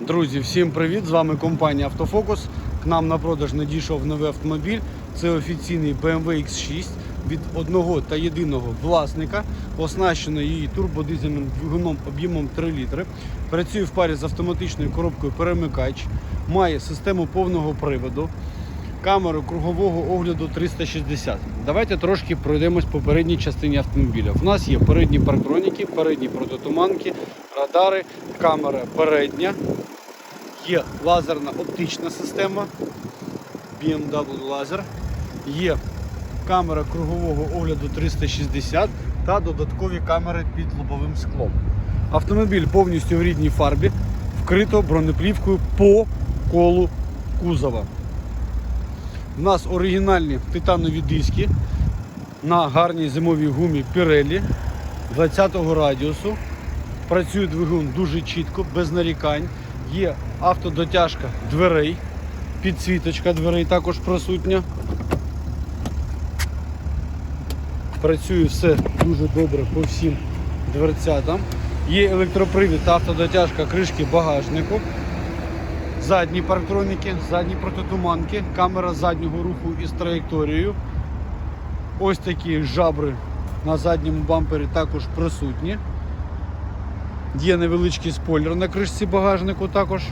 Друзі, всім привіт! З вами компанія Автофокус. К нам на продаж надійшов новий автомобіль. Це офіційний BMW X6 від одного та єдиного власника, оснащено її турбодизельним двигуном об'ємом 3 літри. Працює в парі з автоматичною коробкою перемикач, має систему повного приводу, камеру кругового огляду 360. Давайте трошки пройдемось по передній частині автомобіля. У нас є передні парктроніки, передні протитуманки, радари, камера передня, є лазерна оптична система BMW Laser, є камера кругового огляду 360 та додаткові камери під лобовим склом. Автомобіль повністю в рідній фарбі, вкрито бронеплівкою по колу кузова. У нас оригінальні титанові диски на гарній зимовій гумі Pirelli 20-го радіусу. Працює двигун дуже чітко, без нарікань. Є автодотяжка дверей, підсвіточка дверей також присутня. Працює все дуже добре по всім дверцятам. Є електропривід та автодотяжка кришки багажнику. Задні парктроніки, задні протитуманки, камера заднього руху із траєкторією. Ось такі жабри на задньому бампері також присутні. Є невеличкий спойлер на кришці багажнику також.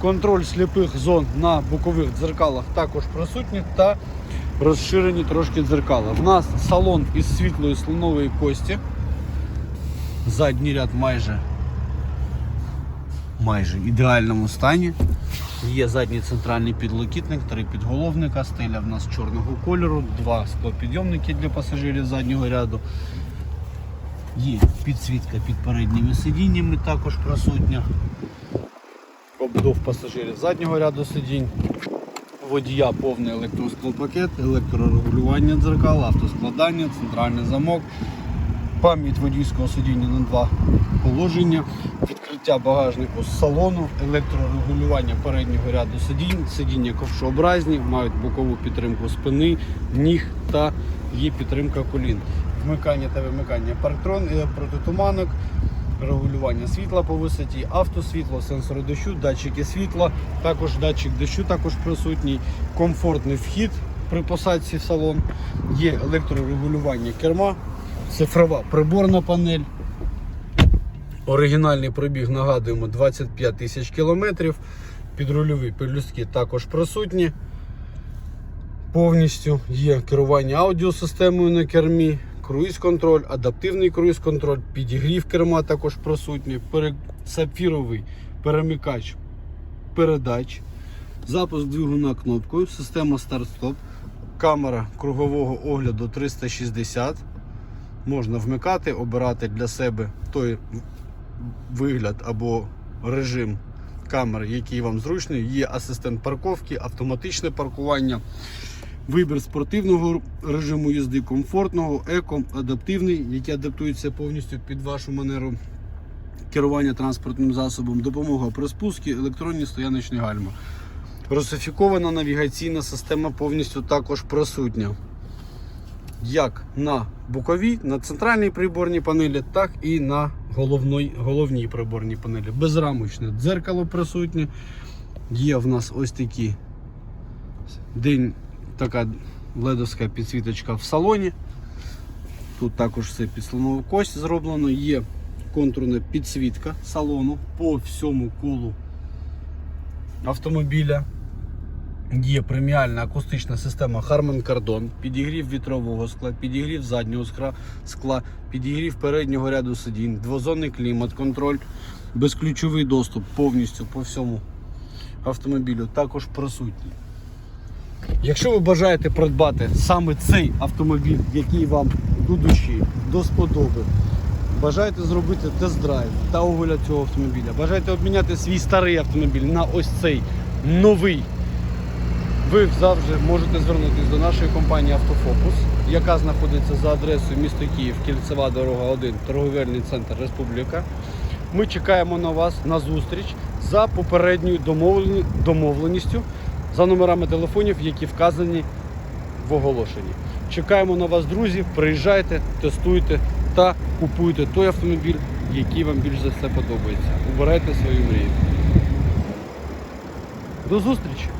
Контроль сліпих зон на бокових дзеркалах також присутні та розширені трошки дзеркала. В нас салон із світлої слонової кості. Задній ряд майже майже ідеальному стані. Є задній центральний підлокітник, три підголовника, стеля в нас чорного кольору, два склопідйомники для пасажирів заднього ряду. Є підсвітка під передніми сидіннями також присутня. Обдув пасажирів заднього ряду сидінь. Водія повний електросклопакет, електрорегулювання дзеркал, автоскладання, центральний замок, пам'ять водійського сидіння на два положення, відкриття багажнику з салону, електрорегулювання переднього ряду сидінь, сидіння ковшообразні, мають бокову підтримку спини, ніг та є підтримка колін. Вмикання та вимикання парктрон, е, протитуманок, регулювання світла по висоті, автосвітло, сенсори дощу, датчики світла, також датчик дощу також присутній, комфортний вхід при посадці в салон, є електрорегулювання керма, цифрова приборна панель. Оригінальний пробіг, нагадуємо, 25 тисяч кілометрів. Підрульові пелюстки також присутні. Повністю є керування аудіосистемою на кермі, круїз-контроль, адаптивний круїз-контроль, підігрів керма також присутній, сапфіровий перемикач передач, запуск двигуна кнопкою, система старт-стоп, камера кругового огляду 360. Можна вмикати, обирати для себе той вигляд або режим камери, який вам зручний. Є асистент парковки, автоматичне паркування, вибір спортивного режиму їзди, комфортного, еко, адаптивний, який адаптується повністю під вашу манеру керування транспортним засобом, допомога при спуску, електронні стояночні гальма. Русифікована навігаційна система повністю також присутня. Як на боковій, на центральній приборній панелі, так і на головній, головній приборній панелі. Безрамочне дзеркало присутнє. Є в нас ось такі день, така ледовська підсвіточка в салоні. Тут також все під слонову кость зроблено. Є контурна підсвітка салону по всьому колу автомобіля. Є преміальна акустична система Harman Kardon, підігрів вітрового скла, підігрів заднього скла, підігрів переднього ряду сидінь, двозонний клімат, контроль, безключовий доступ повністю по всьому автомобілю також присутній. Якщо ви бажаєте придбати саме цей автомобіль, який вам до душі, до сподоби, бажаєте зробити тест-драйв та огляд цього автомобіля, бажаєте обміняти свій старий автомобіль на ось цей новий ви завжди можете звернутися до нашої компанії Автофокус, яка знаходиться за адресою місто Київ, Кільцева дорога 1, торговельний центр Республіка. Ми чекаємо на вас на зустріч за попередньою домовленістю за номерами телефонів, які вказані в оголошенні. Чекаємо на вас, друзі. Приїжджайте, тестуйте та купуйте той автомобіль, який вам більш за все подобається. Обирайте свою мрію. До зустрічі!